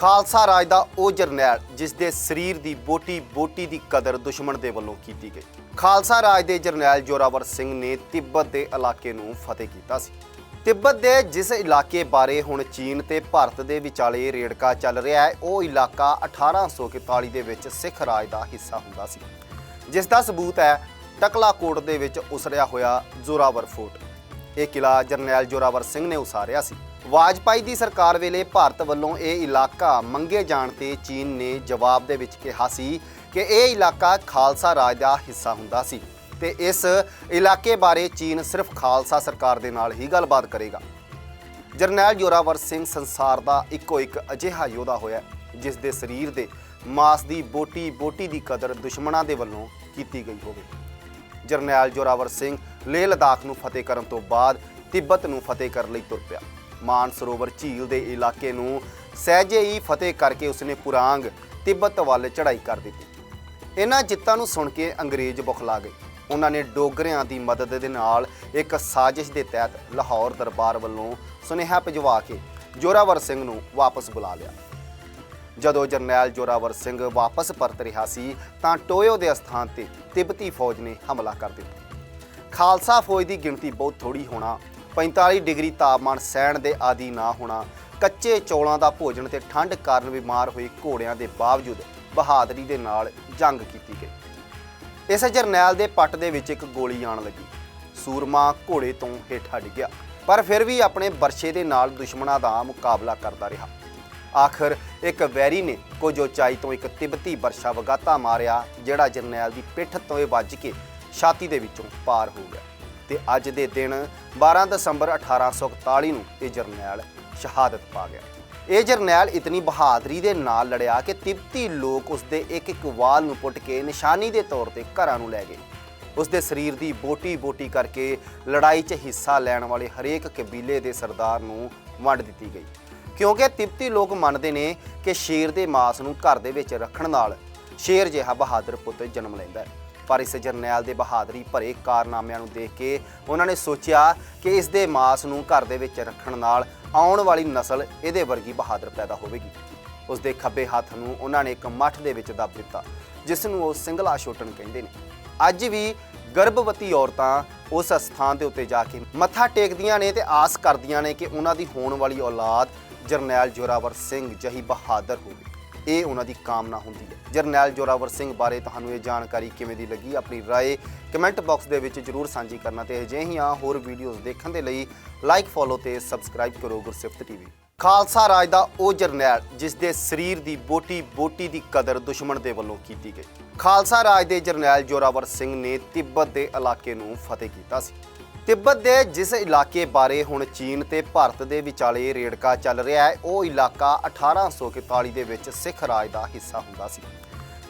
ਖਾਲਸਾ ਰਾਜ ਦਾ ਉਹ ਜਰਨੈਲ ਜਿਸ ਦੇ ਸਰੀਰ ਦੀ ਬੋਟੀ ਬੋਟੀ ਦੀ ਕਦਰ ਦੁਸ਼ਮਣ ਦੇ ਵੱਲੋਂ ਕੀਤੀ ਗਈ। ਖਾਲਸਾ ਰਾਜ ਦੇ ਜਰਨੈਲ ਜੋਰਾਵਰ ਸਿੰਘ ਨੇ ਤਿੱਬਤ ਦੇ ਇਲਾਕੇ ਨੂੰ ਫਤਿਹ ਕੀਤਾ ਸੀ। ਤਿੱਬਤ ਦੇ ਜਿਸ ਇਲਾਕੇ ਬਾਰੇ ਹੁਣ ਚੀਨ ਤੇ ਭਾਰਤ ਦੇ ਵਿਚਾਲੇ ਰੇੜਕਾ ਚੱਲ ਰਿਹਾ ਹੈ, ਉਹ ਇਲਾਕਾ 1841 ਦੇ ਵਿੱਚ ਸਿੱਖ ਰਾਜ ਦਾ ਹਿੱਸਾ ਹੁੰਦਾ ਸੀ। ਜਿਸ ਦਾ ਸਬੂਤ ਹੈ ਟਕਲਾ ਕੋਟ ਦੇ ਵਿੱਚ ਉਸਰਿਆ ਹੋਇਆ ਜ਼ੋਰਾਵਰ ਫੋਰਟ। ਇਹ ਕਿਲਾ ਜਰਨੈਲ ਜੋਰਾਵਰ ਸਿੰਘ ਨੇ ਉਸਾਰਿਆ ਸੀ। ਵਾਜਪਾਈ ਦੀ ਸਰਕਾਰ ਵੇਲੇ ਭਾਰਤ ਵੱਲੋਂ ਇਹ ਇਲਾਕਾ ਮੰਗੇ ਜਾਣ ਤੇ ਚੀਨ ਨੇ ਜਵਾਬ ਦੇ ਵਿੱਚ ਕਿਹਾ ਸੀ ਕਿ ਇਹ ਇਲਾਕਾ ਖਾਲਸਾ ਰਾਜ ਦਾ ਹਿੱਸਾ ਹੁੰਦਾ ਸੀ ਤੇ ਇਸ ਇਲਾਕੇ ਬਾਰੇ ਚੀਨ ਸਿਰਫ ਖਾਲਸਾ ਸਰਕਾਰ ਦੇ ਨਾਲ ਹੀ ਗੱਲਬਾਤ ਕਰੇਗਾ। ਜਰਨੈਲ ਜੋਰਾਵਰ ਸਿੰਘ ਸੰਸਾਰ ਦਾ ਇੱਕੋ ਇੱਕ ਅਜਿਹਾ ਯੋਧਾ ਹੋਇਆ ਜਿਸ ਦੇ ਸਰੀਰ ਦੇ ਮਾਸ ਦੀ ਬੋਟੀ ਬੋਟੀ ਦੀ ਕਦਰ ਦੁਸ਼ਮਣਾਂ ਦੇ ਵੱਲੋਂ ਕੀਤੀ ਗਈ ਹੋਵੇ। ਜਰਨੈਲ ਜੋਰਾਵਰ ਸਿੰਘ ਲੇਹ ਲਦਾਖ ਨੂੰ ਫਤਿਹ ਕਰਨ ਤੋਂ ਬਾਅਦ ਤਿੱਬਤ ਨੂੰ ਫਤਿਹ ਕਰਨ ਲਈ ਤੁਰ ਪਿਆ। ਮਾਨ ਸਰੋਵਰ ਝੀਲ ਦੇ ਇਲਾਕੇ ਨੂੰ ਸਹਿਜੇ ਹੀ ਫਤਿਹ ਕਰਕੇ ਉਸਨੇ ਪੁਰਾਂਗ ਤਿੱਬਤ ਵੱਲ ਚੜ੍ਹਾਈ ਕਰ ਦਿੱਤੀ। ਇਹਨਾਂ ਜਿੱਤਾਂ ਨੂੰ ਸੁਣ ਕੇ ਅੰਗਰੇਜ਼ ਬੁਖਲਾ ਗਏ। ਉਹਨਾਂ ਨੇ ਡੋਗਰਿਆਂ ਦੀ ਮਦਦ ਦੇ ਨਾਲ ਇੱਕ ਸਾਜ਼ਿਸ਼ ਦੇ ਤਹਿਤ ਲਾਹੌਰ ਦਰਬਾਰ ਵੱਲੋਂ ਸੁਨੇਹਾ ਭਿਜਵਾ ਕੇ ਜੋਰਾਵਰ ਸਿੰਘ ਨੂੰ ਵਾਪਸ ਬੁਲਾ ਲਿਆ। ਜਦੋਂ ਜਰਨੈਲ ਜੋਰਾਵਰ ਸਿੰਘ ਵਾਪਸ ਪਰਤ ਰਿਹਾ ਸੀ, ਤਾਂ ਟੋਇਓ ਦੇ ਸਥਾਨ ਤੇ ਤਿੱਬਤੀ ਫੌਜ ਨੇ ਹਮਲਾ ਕਰ ਦਿੱਤਾ। ਖਾਲਸਾ ਫੌਜ ਦੀ ਗਿਣਤੀ ਬਹੁਤ ਥੋੜੀ ਹੋਣਾ 45 ਡਿਗਰੀ ਤਾਪਮਾਨ ਸਹਿਣ ਦੇ ਆਦੀ ਨਾ ਹੋਣਾ, ਕੱਚੇ ਚੌਲਾਂ ਦਾ ਭੋਜਨ ਤੇ ਠੰਡ ਕਾਰਨ ਬਿਮਾਰ ਹੋਏ ਘੋੜਿਆਂ ਦੇ ਬਾਵਜੂਦ ਬਹਾਦਰੀ ਦੇ ਨਾਲ ਜੰਗ ਕੀਤੀ ਗਈ। ਇਸ ਜਰਨੈਲ ਦੇ ਪੱਟ ਦੇ ਵਿੱਚ ਇੱਕ ਗੋਲੀ ਆਣ ਲੱਗੀ। ਸੂਰਮਾ ਘੋੜੇ ਤੋਂ ਹੇਠਾਂ ਡਿੱਗਿਆ ਪਰ ਫਿਰ ਵੀ ਆਪਣੇ ਬਰਸ਼ੇ ਦੇ ਨਾਲ ਦੁਸ਼ਮਣਾਂ ਦਾ ਮੁਕਾਬਲਾ ਕਰਦਾ ਰਿਹਾ। ਆਖਰ ਇੱਕ ਵੈਰੀ ਨੇ ਕੁਝ ਉਚਾਈ ਤੋਂ ਇੱਕ ਤਿੱਬਤੀ ਬਰਸ਼ਾ ਵਗਾਤਾ ਮਾਰਿਆ, ਜਿਹੜਾ ਜਰਨੈਲ ਦੀ ਪਿੱਠ ਤੋਂ ਵੱਜ ਕੇ ਛਾਤੀ ਦੇ ਵਿੱਚੋਂ ਪਾਰ ਹੋ ਗਿਆ। ਤੇ ਅੱਜ ਦੇ ਦਿਨ 12 ਦਸੰਬਰ 1841 ਨੂੰ ਇਹ ਜਰਨੈਲ ਸ਼ਹਾਦਤ ਪਾ ਗਿਆ। ਇਹ ਜਰਨੈਲ ਇਤਨੀ ਬਹਾਦਰੀ ਦੇ ਨਾਲ ਲੜਿਆ ਕਿ ਤਿਬਤੀ ਲੋਕ ਉਸ ਦੇ ਇੱਕ ਇੱਕ ਵਾਲ ਨੂੰ ਪੁੱਟ ਕੇ ਨਿਸ਼ਾਨੀ ਦੇ ਤੌਰ ਤੇ ਘਰਾਂ ਨੂੰ ਲੈ ਗਏ। ਉਸ ਦੇ ਸਰੀਰ ਦੀ ਬੋਟੀ ਬੋਟੀ ਕਰਕੇ ਲੜਾਈ 'ਚ ਹਿੱਸਾ ਲੈਣ ਵਾਲੇ ਹਰੇਕ ਕਬੀਲੇ ਦੇ ਸਰਦਾਰ ਨੂੰ ਵੰਡ ਦਿੱਤੀ ਗਈ। ਕਿਉਂਕਿ ਤਿਬਤੀ ਲੋਕ ਮੰਨਦੇ ਨੇ ਕਿ ਸ਼ੇਰ ਦੇ ਮਾਸ ਨੂੰ ਘਰ ਦੇ ਵਿੱਚ ਰੱਖਣ ਨਾਲ ਸ਼ੇਰ ਜਿਹਾ ਬਹਾਦਰ ਪੁੱਤ ਜਨਮ ਲੈਂਦਾ ਹੈ। ਪਰ ਇਸ ਜਰਨੈਲ ਦੇ ਬਹਾਦਰੀ ਭਰੇ ਕਾਰਨਾਮਿਆਂ ਨੂੰ ਦੇਖ ਕੇ ਉਹਨਾਂ ਨੇ ਸੋਚਿਆ ਕਿ ਇਸ ਦੇ ਮਾਸ ਨੂੰ ਘਰ ਦੇ ਵਿੱਚ ਰੱਖਣ ਨਾਲ ਆਉਣ ਵਾਲੀ ਨਸਲ ਇਹਦੇ ਵਰਗੀ ਬਹਾਦਰ ਪੈਦਾ ਹੋਵੇਗੀ। ਉਸ ਦੇ ਖੱਬੇ ਹੱਥ ਨੂੰ ਉਹਨਾਂ ਨੇ ਇੱਕ ਮੱਠ ਦੇ ਵਿੱਚ ਦੱਬ ਦਿੱਤਾ, ਜਿਸ ਨੂੰ ਉਹ ਸਿੰਗਲਾ ਛੋਟਣ ਕਹਿੰਦੇ ਨੇ। ਅੱਜ ਵੀ ਗਰਭਵਤੀ ਔਰਤਾਂ ਉਸ ਸਥਾਨ ਦੇ ਉੱਤੇ ਜਾ ਕੇ ਮੱਥਾ ਟੇਕਦੀਆਂ ਨੇ ਤੇ ਆਸ ਕਰਦੀਆਂ ਨੇ ਕਿ ਉਹਨਾਂ ਦੀ ਹੋਣ ਵਾਲੀ ਔਲਾਦ ਜਰਨੈਲ ਜੋਰਾਵਰ ਸਿੰਘ ਜਹੀ ਬਹਾਦਰ ਹੋਵੇ। ਇਹ ਉਹਨਾਂ ਦੀ ਕਾਮਨਾ ਹੁੰਦੀ ਹੈ ਜਰਨੈਲ ਜੋਰਾਵਰ ਸਿੰਘ ਬਾਰੇ ਤੁਹਾਨੂੰ ਇਹ ਜਾਣਕਾਰੀ ਕਿਵੇਂ ਦੀ ਲੱਗੀ ਆਪਣੀ رائے ਕਮੈਂਟ ਬਾਕਸ ਦੇ ਵਿੱਚ ਜਰੂਰ ਸਾਂਝੀ ਕਰਨਾ ਤੇ ਅਜਿਹੀਆਂ ਹੋਰ ਵੀਡੀਓਜ਼ ਦੇਖਣ ਦੇ ਲਈ ਲਾਈਕ ਫੋਲੋ ਤੇ ਸਬਸਕ੍ਰਾਈਬ ਕਰੋ ਗੁਰਸਿਫਤ ਟੀਵੀ ਖਾਲਸਾ ਰਾਜ ਦਾ ਉਹ ਜਰਨੈਲ ਜਿਸ ਦੇ ਸਰੀਰ ਦੀ ਬੋਟੀ ਬੋਟੀ ਦੀ ਕਦਰ ਦੁਸ਼ਮਣ ਦੇ ਵੱਲੋਂ ਕੀਤੀ ਗਈ ਖਾਲਸਾ ਰਾਜ ਦੇ ਜਰਨੈਲ ਜੋਰਾਵਰ ਸਿੰਘ ਨੇ ਤਿੱਬਤ ਦੇ ਇਲਾਕੇ ਨੂੰ ਫਤਿਹ ਕੀਤਾ ਸੀ ਤਿੱਬਤ ਦੇ ਜਿਸ ਇਲਾਕੇ ਬਾਰੇ ਹੁਣ ਚੀਨ ਤੇ ਭਾਰਤ ਦੇ ਵਿਚਾਲੇ ਰੇੜਕਾ ਚੱਲ ਰਿਹਾ ਹੈ, ਉਹ ਇਲਾਕਾ 1841 ਦੇ ਵਿੱਚ ਸਿੱਖ ਰਾਜ ਦਾ ਹਿੱਸਾ ਹੁੰਦਾ ਸੀ।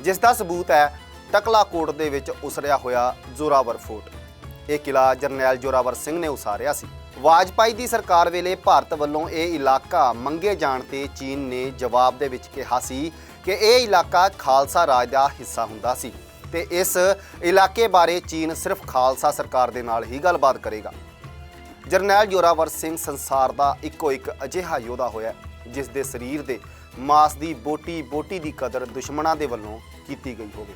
ਜਿਸ ਦਾ ਸਬੂਤ ਹੈ ਟਕਲਾ ਕੋਟ ਦੇ ਵਿੱਚ ਉਸਰਿਆ ਹੋਇਆ ਜ਼ੋਰਾਵਰ ਫੋਰਟ। ਇਹ ਕਿਲਾ ਜਰਨੈਲ ਜੋਰਾਵਰ ਸਿੰਘ ਨੇ ਉਸਾਰਿਆ ਸੀ। ਵਾਜਪਾਈ ਦੀ ਸਰਕਾਰ ਵੇਲੇ ਭਾਰਤ ਵੱਲੋਂ ਇਹ ਇਲਾਕਾ ਮੰਗੇ ਜਾਣ ਤੇ ਚੀਨ ਨੇ ਜਵਾਬ ਦੇ ਵਿੱਚ ਕਿਹਾ ਸੀ ਕਿ ਇਹ ਇਲਾਕਾ ਖਾਲਸਾ ਰਾਜ ਦਾ ਹਿੱਸਾ ਹੁੰਦਾ ਸੀ। ਤੇ ਇਸ ਇਲਾਕੇ ਬਾਰੇ ਚੀਨ ਸਿਰਫ ਖਾਲਸਾ ਸਰਕਾਰ ਦੇ ਨਾਲ ਹੀ ਗੱਲਬਾਤ ਕਰੇਗਾ। ਜਰਨੈਲ ਜੋਰਾਵਰ ਸਿੰਘ ਸੰਸਾਰ ਦਾ ਇੱਕੋ ਇੱਕ ਅਜਿਹਾ ਯੋਧਾ ਹੋਇਆ ਜਿਸ ਦੇ ਸਰੀਰ ਦੇ ਮਾਸ ਦੀ ਬੋਟੀ ਬੋਟੀ ਦੀ ਕਦਰ ਦੁਸ਼ਮਣਾਂ ਦੇ ਵੱਲੋਂ ਕੀਤੀ ਗਈ ਹੋਵੇ।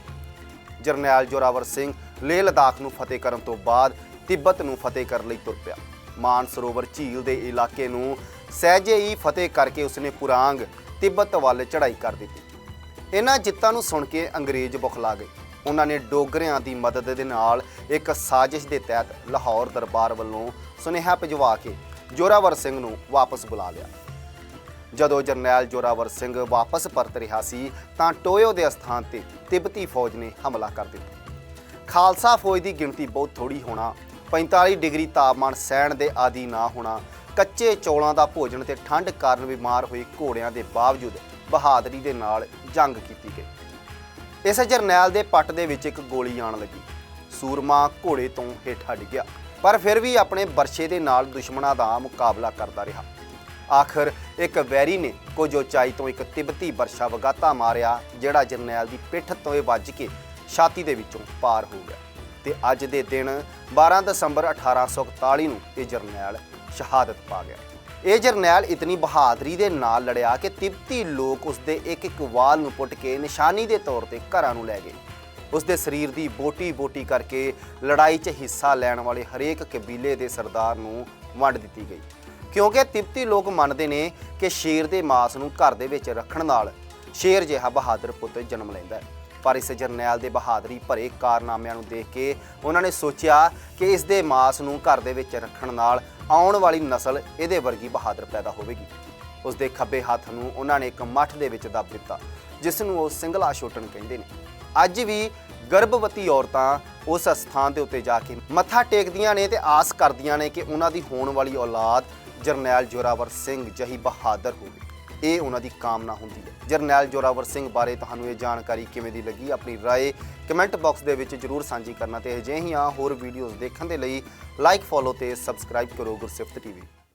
ਜਰਨੈਲ ਜੋਰਾਵਰ ਸਿੰਘ ਲੇਹ ਲਦਾਖ ਨੂੰ ਫਤਿਹ ਕਰਨ ਤੋਂ ਬਾਅਦ ਤਿੱਬਤ ਨੂੰ ਫਤਿਹ ਕਰਨ ਲਈ ਤੁਰ ਪਿਆ। ਮਾਨ ਸਰੋਵਰ ਝੀਲ ਦੇ ਇਲਾਕੇ ਨੂੰ ਸਹਿਜੇ ਹੀ ਫਤਿਹ ਕਰਕੇ ਉਸਨੇ ਪੁਰਾਂਗ ਤਿੱਬਤ ਵੱਲ ਚੜ੍ਹਾਈ ਕਰ ਦਿੱਤੀ। ਇਹਨਾਂ ਜਿੱਤਾਂ ਨੂੰ ਸੁਣ ਕੇ ਅੰਗਰੇਜ਼ ਬੁਖਲਾ ਗਏ। ਉਹਨਾਂ ਨੇ ਡੋਗਰਿਆਂ ਦੀ ਮਦਦ ਦੇ ਨਾਲ ਇੱਕ ਸਾਜ਼ਿਸ਼ ਦੇ ਤਹਿਤ ਲਾਹੌਰ ਦਰਬਾਰ ਵੱਲੋਂ ਸੁਨੇਹਾ ਭਿਜਵਾ ਕੇ ਜੋਰਾਵਰ ਸਿੰਘ ਨੂੰ ਵਾਪਸ ਬੁਲਾ ਲਿਆ। ਜਦੋਂ ਜਰਨੈਲ ਜੋਰਾਵਰ ਸਿੰਘ ਵਾਪਸ ਪਰਤ ਰਿਹਾ ਸੀ, ਤਾਂ ਟੋਇਓ ਦੇ ਸਥਾਨ ਤੇ ਤਿੱਬਤੀ ਫੌਜ ਨੇ ਹਮਲਾ ਕਰ ਦਿੱਤਾ। ਖਾਲਸਾ ਫੌਜ ਦੀ ਗਿਣਤੀ ਬਹੁਤ ਥੋੜੀ ਹੋਣਾ 45 ਡਿਗਰੀ ਤਾਪਮਾਨ ਸਹਿਣ ਦੇ ਆਦੀ ਨਾ ਹੋਣਾ, ਕੱਚੇ ਚੌਲਾਂ ਦਾ ਭੋਜਨ ਤੇ ਠੰਡ ਕਾਰਨ ਬਿਮਾਰ ਹੋਏ ਘੋੜਿਆਂ ਦੇ ਬਾਵਜੂਦ ਬਹਾਦਰੀ ਦੇ ਨਾਲ ਜੰਗ ਕੀਤੀ ਗਈ। ਇਸ ਜਰਨੈਲ ਦੇ ਪੱਟ ਦੇ ਵਿੱਚ ਇੱਕ ਗੋਲੀ ਆਣ ਲੱਗੀ। ਸੂਰਮਾ ਘੋੜੇ ਤੋਂ ਹੇਠਾਂ ਡਿੱਗਿਆ ਪਰ ਫਿਰ ਵੀ ਆਪਣੇ ਵਰਸ਼ੇ ਦੇ ਨਾਲ ਦੁਸ਼ਮਣਾਂ ਦਾ ਮੁਕਾਬਲਾ ਕਰਦਾ ਰਿਹਾ। ਆਖਰ ਇੱਕ ਵੈਰੀ ਨੇ ਕੁਝ ਉਚਾਈ ਤੋਂ ਇੱਕ ਤਿੱਬਤੀ ਬਰਸ਼ਾ ਵਗਾਤਾ ਮਾਰਿਆ, ਜਿਹੜਾ ਜਰਨੈਲ ਦੀ ਪਿੱਠ ਤੋਂ ਇਹ ਵੱਜ ਕੇ ਛਾਤੀ ਦੇ ਵਿੱਚੋਂ ਪਾਰ ਹੋ ਗਿਆ। ਤੇ ਅੱਜ ਦੇ ਦਿਨ 12 ਦਸੰਬਰ 1841 ਨੂੰ ਇਹ ਜਰਨੈਲ ਸ਼ਹਾਦਤ ਪਾ ਗਿਆ। ਇਹ ਜਰਨੈਲ ਇਤਨੀ ਬਹਾਦਰੀ ਦੇ ਨਾਲ ਲੜਿਆ ਕਿ ਤਿਬਤੀ ਲੋਕ ਉਸ ਦੇ ਇੱਕ ਇੱਕ ਵਾਲ ਨੂੰ ਪੁੱਟ ਕੇ ਨਿਸ਼ਾਨੀ ਦੇ ਤੌਰ ਤੇ ਘਰਾਂ ਨੂੰ ਲੈ ਗਏ। ਉਸ ਦੇ ਸਰੀਰ ਦੀ ਬੋਟੀ-ਬੋਟੀ ਕਰਕੇ ਲੜਾਈ 'ਚ ਹਿੱਸਾ ਲੈਣ ਵਾਲੇ ਹਰੇਕ ਕਬੀਲੇ ਦੇ ਸਰਦਾਰ ਨੂੰ ਵੰਡ ਦਿੱਤੀ ਗਈ। ਕਿਉਂਕਿ ਤਿਬਤੀ ਲੋਕ ਮੰਨਦੇ ਨੇ ਕਿ ਸ਼ੇਰ ਦੇ ਮਾਸ ਨੂੰ ਘਰ ਦੇ ਵਿੱਚ ਰੱਖਣ ਨਾਲ ਸ਼ੇਰ ਜਿਹਾ ਬਹਾਦਰ ਪੁੱਤ ਜਨਮ ਲੈਂਦਾ ਹੈ। ਪਰ ਇਸ ਜਰਨੈਲ ਦੇ ਬਹਾਦਰੀ ਭਰੇ ਕਾਰਨਾਮਿਆਂ ਨੂੰ ਦੇਖ ਕੇ ਉਹਨਾਂ ਨੇ ਸੋਚਿਆ ਕਿ ਇਸ ਦੇ ਮਾਸ ਨੂੰ ਘਰ ਦੇ ਵਿੱਚ ਰੱਖਣ ਨਾਲ ਆਉਣ ਵਾਲੀ ਨਸਲ ਇਹਦੇ ਵਰਗੀ ਬਹਾਦਰ ਪੈਦਾ ਹੋਵੇਗੀ। ਉਸ ਦੇ ਖੱਬੇ ਹੱਥ ਨੂੰ ਉਹਨਾਂ ਨੇ ਇੱਕ ਮੱਠ ਦੇ ਵਿੱਚ ਦੱਬ ਦਿੱਤਾ, ਜਿਸ ਨੂੰ ਉਹ ਸਿੰਗਲਾ ਛੋਟਣ ਕਹਿੰਦੇ ਨੇ। ਅੱਜ ਵੀ ਗਰਭਵਤੀ ਔਰਤਾਂ ਉਸ ਸਥਾਨ ਦੇ ਉੱਤੇ ਜਾ ਕੇ ਮੱਥਾ ਟੇਕਦੀਆਂ ਨੇ ਤੇ ਆਸ ਕਰਦੀਆਂ ਨੇ ਕਿ ਉਹਨਾਂ ਦੀ ਹੋਣ ਵਾਲੀ ਔਲਾਦ ਜਰਨੈਲ ਜੋਰਾਵਰ ਸਿੰਘ ਜਹੀ ਬਹਾਦਰ ਹੋਵੇ। ਇਹ ਉਹਨਾਂ ਦੀ ਕਾਮਨਾ ਹੁੰਦੀ ਹੈ। ਜਰਨੈਲ ਜੋਰਾਵਰ ਸਿੰਘ ਬਾਰੇ ਤੁਹਾਨੂੰ ਇਹ ਜਾਣਕਾਰੀ ਕਿਵੇਂ ਦੀ ਲੱਗੀ? ਆਪਣੀ ਰਾਏ ਕਮੈਂਟ ਬਾਕਸ ਦੇ ਵਿੱਚ ਜਰੂਰ ਸਾਂਝੀ ਕਰਨਾ ਤੇ ਅਜਿਹੀਆਂ ਹੋਰ ਵੀਡੀਓਜ਼ ਦੇਖਣ ਦੇ ਲਈ ਲਾਈਕ ਫੋਲੋ ਤੇ ਸਬਸਕ੍ਰਾਈਬ ਕਰੋ ਗੁਰਸਿਫਤ ਟੀਵੀ।